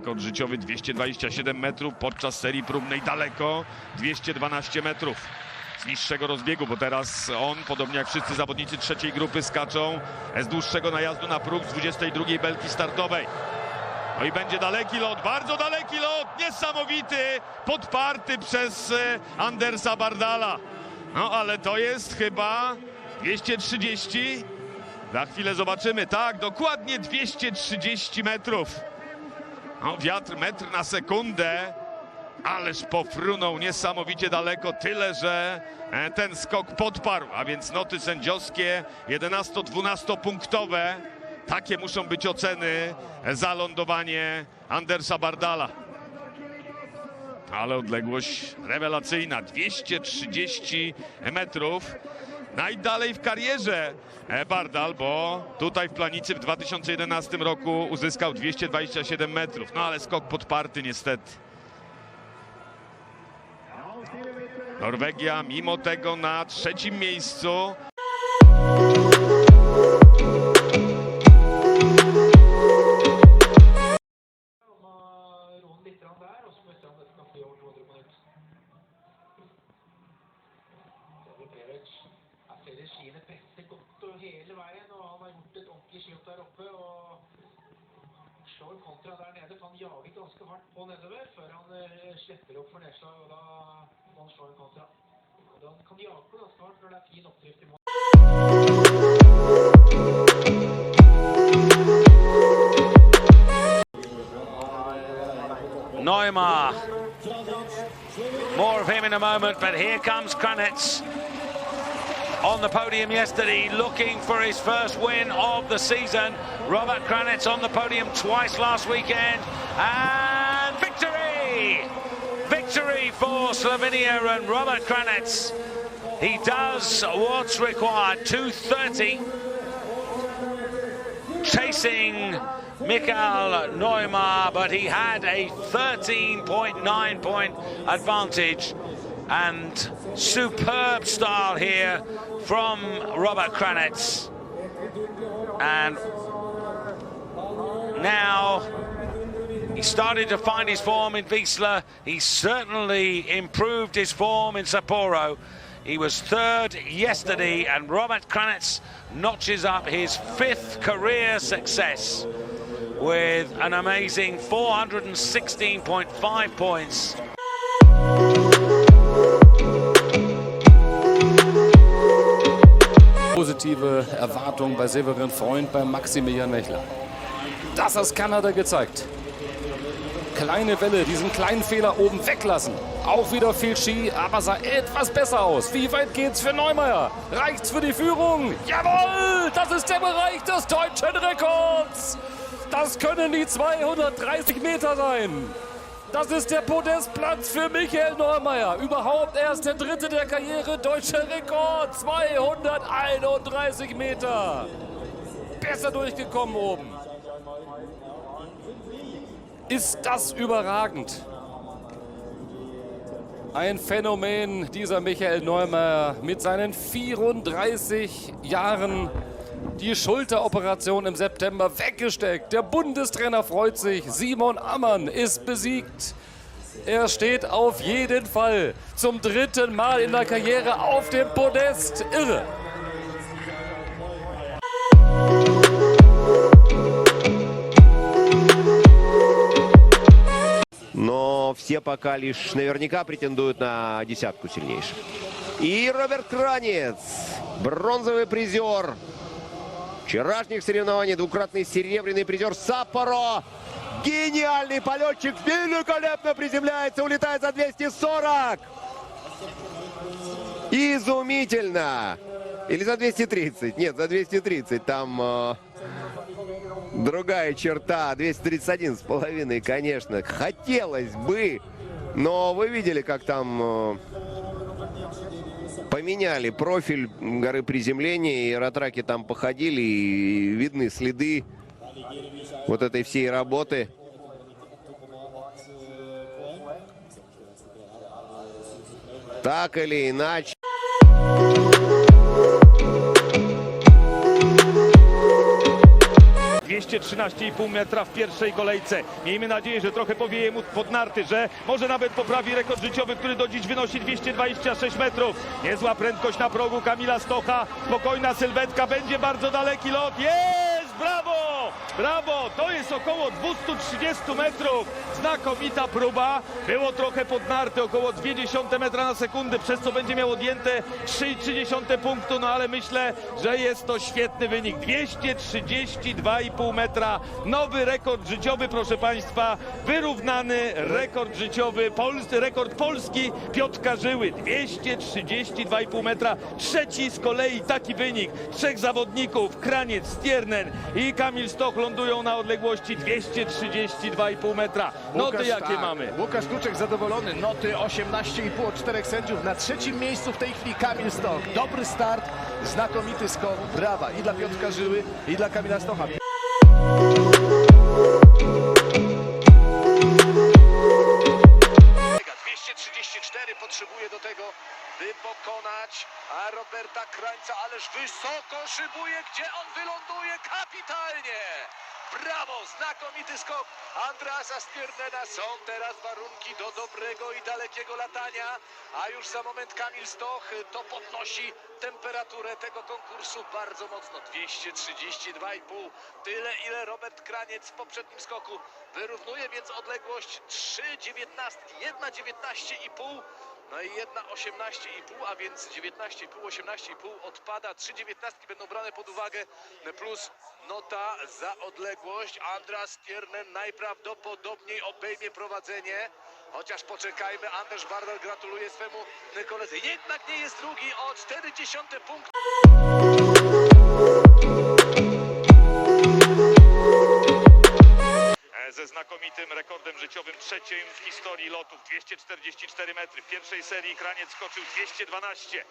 rekord życiowy 227 metrów, podczas serii próbnej daleko 212 metrów z niższego rozbiegu, bo teraz on, podobnie jak wszyscy zawodnicy trzeciej grupy, skaczą z dłuższego najazdu na próg z 22 belki startowej. No i będzie daleki lot, bardzo daleki lot, niesamowity, podparty przez e, Andersa Bardala. No ale to jest chyba 230. Za chwilę zobaczymy, tak, dokładnie 230 metrów. No, wiatr metr na sekundę, ależ pofrunął niesamowicie daleko, tyle że e, ten skok podparł, a więc noty sędziowskie 11-12 punktowe. Takie muszą być oceny za lądowanie Andersa Bardala. Ale odległość rewelacyjna, 230 metrów. Najdalej w karierze Bardal, bo tutaj w Planicy w 2011 roku uzyskał 227 metrów. No ale skok podparty niestety. Norwegia mimo tego na trzecim miejscu. Slår kontra der nede, for han ganske hardt på nedover før han eh, sletter opp for nedslag, og da må han slå en kontra. Han kan jage ganske hardt når det er fin oppdrift i mål. Neumar. More of him in a moment, but here comes Kranitz on the podium yesterday, looking for his first win of the season. Robert Kranitz on the podium twice last weekend, and victory! Victory for Slovenia and Robert Kranitz. He does what's required, 230 chasing Mikael Neumar, but he had a 13.9 point advantage and superb style here from Robert Kranitz. And now he started to find his form in Wiesla. He certainly improved his form in Sapporo. He was third yesterday, and Robert Kranitz notches up his fifth career success with an amazing 416.5 points. Positive Erwartung bei Severin Freund, bei Maximilian Mechler. Das hat Kanada gezeigt. Kleine Welle, diesen kleinen Fehler oben weglassen. Auch wieder viel Ski, aber sah etwas besser aus. Wie weit geht's für Neumeier? Reicht's für die Führung? Jawohl! Das ist der Bereich des deutschen Rekords! Das können die 230 Meter sein. Das ist der Podestplatz für Michael Neumeier. Überhaupt erst der dritte der Karriere. Deutscher Rekord. 231 Meter. Besser durchgekommen oben. Ist das überragend. Ein Phänomen dieser Michael Neumeier mit seinen 34 Jahren Die Schulteroperation im September weggesteckt. Der Bundestrainer freut sich. Simon Ammann ist besiegt. Er steht auf jeden Fall zum dritten Mal in der Karriere auf dem Podest. Irre. но все пока лишь наверняка претендуют на десятку сильнейших. И Роберт Кранец, бронзовый призер вчерашних соревнований, двукратный серебряный призер Саппоро. Гениальный полетчик, великолепно приземляется, улетает за 240. Изумительно. Или за 230? Нет, за 230. Там э, другая черта. 231 с половиной, конечно. Хотелось бы. Но вы видели, как там э, поменяли профиль горы приземления. И аэротраки там походили. И видны следы вот этой всей работы. Так или иначе. 213,5 metra w pierwszej kolejce. Miejmy nadzieję, że trochę powieje mu pod narty, że może nawet poprawi rekord życiowy, który do dziś wynosi 226 metrów. Niezła prędkość na progu Kamila Stocha, spokojna sylwetka, będzie bardzo daleki lot. Jest! Brawo! Brawo! To jest około 230 metrów. Znakomita próba. Było trochę pod narty, około 0,2 metra na sekundę, przez co będzie miał odjęte 3,3 punktu, no ale myślę, że jest to świetny wynik. 232,5 metra. Nowy rekord życiowy, proszę Państwa. Wyrównany rekord życiowy, polscy, rekord Polski Piotrka Żyły. 232,5 metra. Trzeci z kolei taki wynik. Trzech zawodników, Kraniec, Stiernen i Kamil Stoch lądują na odległości 232,5 metra. Noty Łukasz, jakie tak. mamy? Łukasz Tuczek zadowolony. Noty 18,5 od czterech sędziów. Na trzecim miejscu w tej chwili Kamil Stoch. Dobry start, znakomity skok. Brawa i dla Piotrka Żyły, i dla Kamila Stocha. 234 potrzebuje do tego, by pokonać a Roberta Krańca, ależ wysoko szybuje, gdzie on wyląduje kapitalnie! Brawo, znakomity skok Andrasa Stiernena. Są teraz warunki do dobrego i dalekiego latania, a już za moment Kamil Stoch to podnosi temperaturę tego konkursu bardzo mocno. 232,5, tyle ile Robert Kraniec w poprzednim skoku. Wyrównuje więc odległość 3,19, 1,19,5. No i jedna 18,5, a więc 19,5, 18,5 odpada. Trzy dziewiętnastki będą brane pod uwagę, plus nota za odległość. Andras Stiernen najprawdopodobniej obejmie prowadzenie. Chociaż poczekajmy, Anders Bardal gratuluje swemu koledze. Jednak nie jest drugi o 40 punkt. Trzecim w historii lotów 244 metry. W pierwszej serii Kraniec skoczył 212.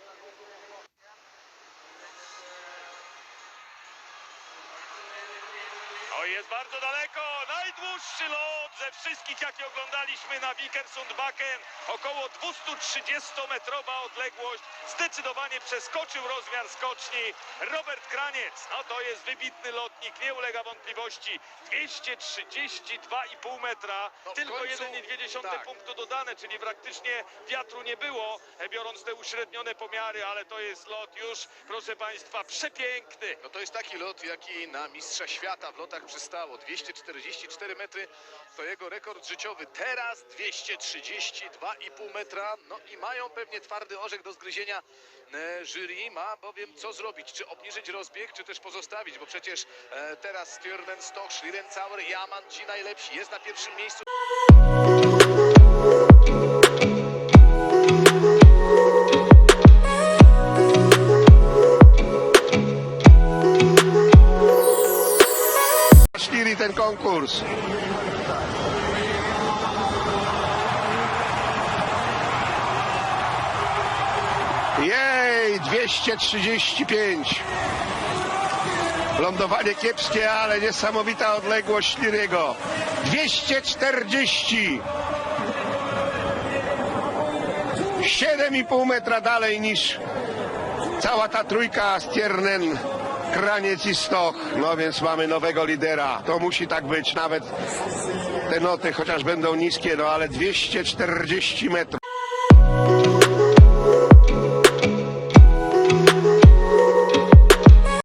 jest bardzo daleko. Najdłuższy lot ze wszystkich, jakie oglądaliśmy na Vikersundbakken. Około 230-metrowa odległość. Zdecydowanie przeskoczył rozmiar skoczni Robert Kraniec. No to jest wybitny lotnik, nie ulega wątpliwości. 232,5 metra. No Tylko końcu, 1,2 tak. punktu dodane, czyli praktycznie wiatru nie było, e, biorąc te uśrednione pomiary, ale to jest lot już, proszę Państwa, przepiękny. No to jest taki lot, jaki na mistrza świata w lotach przystało. 244 metry to jego rekord życiowy. Teraz 232,5 metra. No i mają pewnie twardy orzech do zgryzienia. E, Jury ma bowiem co zrobić, czy obniżyć rozbieg, czy też pozostawić, bo przecież e, teraz Stiernen, Stoch, Schlierencauer, Jaman, ci najlepsi, jest na pierwszym miejscu. Konkurs. Jej, 235. Lądowanie kiepskie, ale niesamowita odległość Szliriego. 240. 7,5 metra dalej niż cała ta trójka Stiernen, Kraniec i Stoch. No więc mamy nowego lidera. To musi tak być. Nawet te noty chociaż będą niskie, no ale 240 metrów.